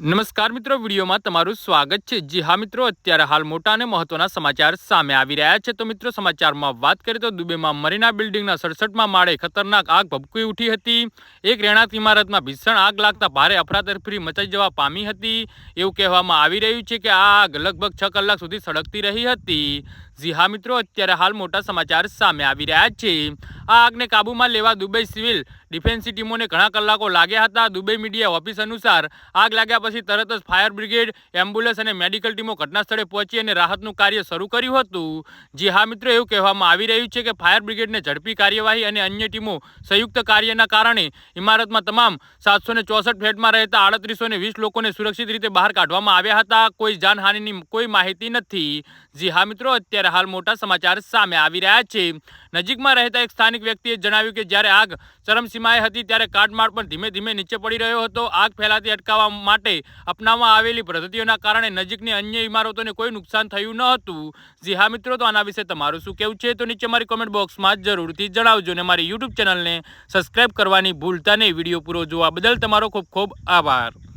નમસ્કાર મિત્રો, વિડીયોમાં તમારું સ્વાગત છે. જી હા મિત્રો, અત્યારે હાલ મોટા અને મહત્વના સમાચાર સામે આવી રહ્યા છે. તો મિત્રો, સમાચારમાં વાત કરીએ તો દુબઈમાં મરીના બિલ્ડિંગના સડસઠમાં માળે ખતરનાક આગ ભભકી ઉઠી હતી. એક રહેણાંક ઇમારતમાં ભીષણ આગ લાગતા ભારે અફરાતફરી મચાઈ જવા પામી હતી. એવું કહેવામાં આવી રહ્યું છે કે આ આગ લગભગ છ કલાક સુધી સળગતી રહી હતી. જી હા મિત્રો, અત્યારે હાલ મોટા સમાચાર સામે આવી રહ્યા છે. આ આગને કાબૂમાં લેવા દુબઈ સિવિલ ડિફેન્સની ટીમોને ઘણા કલાકો લાગ્યા હતા. દુબઈ મીડિયા ઓફિસ અનુસાર આગ લાગ્યા પછી તરત જ ફાયર બ્રિગેડ, એમ્બ્યુલન્સ અને મેડિકલ ટીમો ઘટના સ્થળે પહોંચી અને રાહતનું કાર્ય શરૂ કર્યું હતું. જી હા મિત્રો, એવું કહેવામાં આવી રહ્યું છે કે ફાયર બ્રિગેડને ઝડપી કાર્યવાહી અને અન્ય ટીમો સંયુક્ત કાર્યના કારણે ઇમારતમાં તમામ સાતસો ને ચોસઠ ફ્લેટમાં રહેતા આડત્રીસો ને વીસ લોકોને સુરક્ષિત રીતે બહાર કાઢવામાં આવ્યા હતા. કોઈ જાનહાનિની કોઈ માહિતી નથી. જી હા મિત્રો, અત્યારે હાલ મોટા સમાચાર સામે આવી રહ્યા છે. નજીકમાં રહેતા એક સ્થાનિક વ્યક્તિએ જણાવ્યું કે જ્યારે આગ ચરમસીમાએ હતી ત્યારે કાટમાળ પણ ધીમે ધીમે નીચે પડી રહ્યો હતો. આગ ફેલાતી અટકાવવા માટે અપનાવવામાં આવેલી પદ્ધતિઓના કારણે નજીકની અન્ય ઇમારતોને કોઈ નુકસાન થયું ન હતું. જી હા મિત્રો, તો આના વિશે તમારું શું કહેવું છે? તો નીચે મારી કોમેન્ટ બોક્સમાં જરૂરથી જણાવજો અને મારી યુટ્યુબ ચેનલને સબસ્ક્રાઇબ કરવાની ભૂલતા નહીં. વીડિયો પૂરો જોવા બદલ તમારો ખૂબ ખૂબ આભાર.